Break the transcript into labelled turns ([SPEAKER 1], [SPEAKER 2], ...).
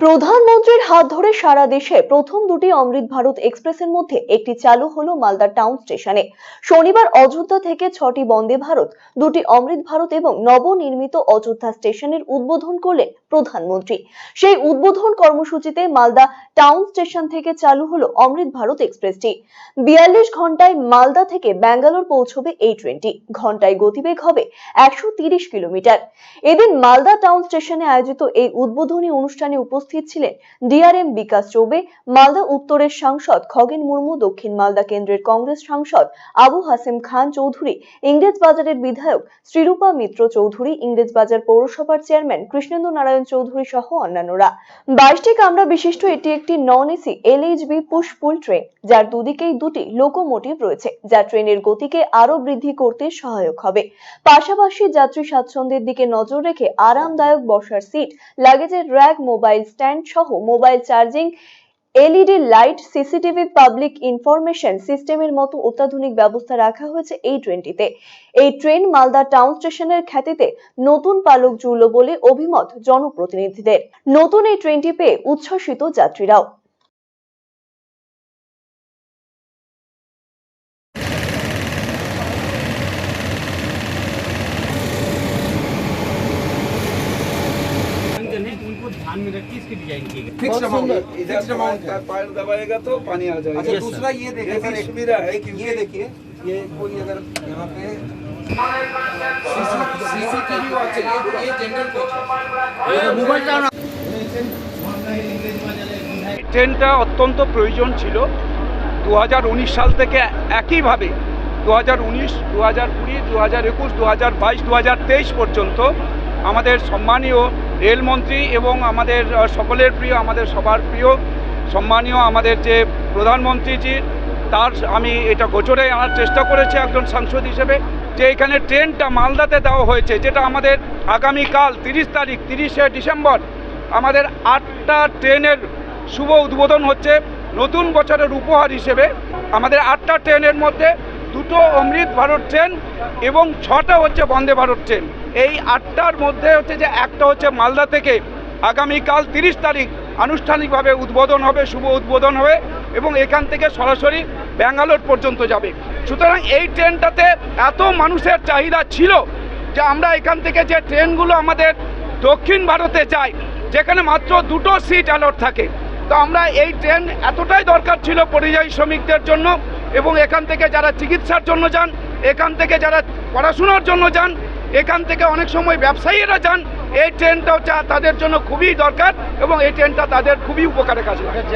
[SPEAKER 1] প্রধানমন্ত্রীর হাত ধরে সারা দেশে প্রথম দুটি অমৃত ভারত এক্সপ্রেসের মধ্যে একটি চালু হলো মালদা টাউন স্টেশনে। শনিবার অযোধ্যা থেকে ছটি বন্দে ভারত, দুটি অমৃত ভারত এবং নবনির্মিত অযোধ্যা স্টেশনের উদ্বোধন করলেন প্রধানমন্ত্রী। সেই উদ্বোধন কর্মসূচিতে মালদা টাউন স্টেশন থেকে চালু হলো অমৃত ভারত এক্সপ্রেসটি। বিয়াল্লিশ ঘন্টায় মালদা থেকে ব্যাঙ্গালোর পৌঁছবে এই ট্রেনটি। ঘন্টায় গতিবেগ হবে একশো কিলোমিটার। এদিন মালদা টাউন স্টেশনে আয়োজিত এই উদ্বোধনী অনুষ্ঠানে উপস্থিত ছিলেন ডিআরএম বিকাশ চৌবে, মালদা উত্তরের সাংসদ খগেন মুর্মু, দক্ষিণ মালদা কেন্দ্রের কংগ্রেস সাংসদ আবু হাসিম খান চৌধুরী, ইংরেজ বাজারের বিধায়ক শ্রীরূপা মিত্র চৌধুরী, ইংরেজ বাজার পৌরসভার চেয়ারম্যান কৃষ্ণেন্দু নারায়ণ চৌধুরী সহ অন্যান্যরা। বাইশটি কামরা বিশিষ্ট এটি একটি non AC LHB push pull train যার দুদিকেই দুটি লোকোমোটিভ রয়েছে, যা ট্রেনের গতিকে আরও বৃদ্ধি করতে সহায়ক হবে। পাশাপাশি যাত্রী স্বাচ্ছন্দ্যের দিকে নজর রেখে আরামদায়ক বসার সিট লাগেজের র্যাক মোবাইল স্ট্যান্ড সহ mobile charging LED light CCTV public information সিস্টেমের মতো অত্যাধুনিক ব্যবস্থা রাখা হয়েছে এই ট্রেনটিতে। এই ট্রেন মালদা টাউন স্টেশনের খ্যাতিতে নতুন পালক জুড়ল বলে অভিমত জনপ্রতিনিধিদের। নতুন এই ট্রেনটি পেয়ে উচ্ছ্বসিত যাত্রীরাও।
[SPEAKER 2] इसकी डिजाइन की गई
[SPEAKER 3] फिक्स
[SPEAKER 4] बहुत
[SPEAKER 3] अमाउंट
[SPEAKER 4] सुंदर।
[SPEAKER 3] इधर
[SPEAKER 4] Fixed amount है।
[SPEAKER 3] पैर पैर दबाएगा तो पानी आ जाएगा
[SPEAKER 4] अच्छा
[SPEAKER 2] Yes,
[SPEAKER 4] दूसरा ये देखिए सर
[SPEAKER 3] ये
[SPEAKER 4] एक-
[SPEAKER 3] सुविधा है क्योंकि
[SPEAKER 4] ये देखिए ये कोई अगर यहाँ पे सीसीटीवी वॉच है ये ये जनरल कोच है
[SPEAKER 2] मोबाइल डाउन
[SPEAKER 5] ট্রেনটা অত্যন্ত প্রয়োজন ছিল দু সাল থেকে একইভাবে দু হাজার উনিশ দু হাজার কুড়ি দু হাজার একুশ দু হাজার বাইশ দু হাজার তেইশ পর্যন্ত আমাদের সম্মানীয় রেলমন্ত্রী এবং আমাদের সকলের প্রিয়, আমাদের সবার প্রিয়, সম্মানীয় আমাদের যে প্রধানমন্ত্রীজি, তার আমি এটা গোচরে আনার চেষ্টা করেছি একজন সাংসদ হিসেবে, যে এখানে ট্রেনটা মালদাতে দেওয়া হয়েছে, যেটা আমাদের আগামীকাল তিরিশ তারিখ, তিরিশে ডিসেম্বর, আমাদের আটটা ট্রেনের শুভ উদ্বোধন হচ্ছে, নতুন বছরের উপহার হিসেবে, আমাদের আটটা ট্রেনের মধ্যে দুটো অমৃত ভারত ট্রেন এবং ছটা হচ্ছে বন্দে ভারত ট্রেন এই আটটার মধ্যে হচ্ছে যে একটা হচ্ছে মালদা থেকে আগামীকাল তিরিশ তারিখ আনুষ্ঠানিকভাবে উদ্বোধন হবে, শুভ উদ্বোধন হবে এবং এখান থেকে সরাসরি ব্যাঙ্গালোর পর্যন্ত যাবে। সুতরাং এই ট্রেনটাতে এত মানুষের চাহিদা ছিল যে আমরা এখান থেকে যে ট্রেনগুলো আমাদের দক্ষিণ ভারতে যায়, যেখানে মাত্র দুটো সিট অ্যালট থাকে। তো আমরা এই ট্রেন এতটাই দরকার ছিল পরিযায়ী শ্রমিকদের জন্য এবং এখান থেকে যারা চিকিৎসার জন্য যান, এখান থেকে যারা পড়াশোনার জন্য যান, এখান থেকে অনেক সময় ব্যবসায়ীরা যান, এই ট্রেনটা হচ্ছে তাদের জন্য খুবই দরকার এবং এই ট্রেনটা তাদের খুবই উপকারে কাজ লাগে।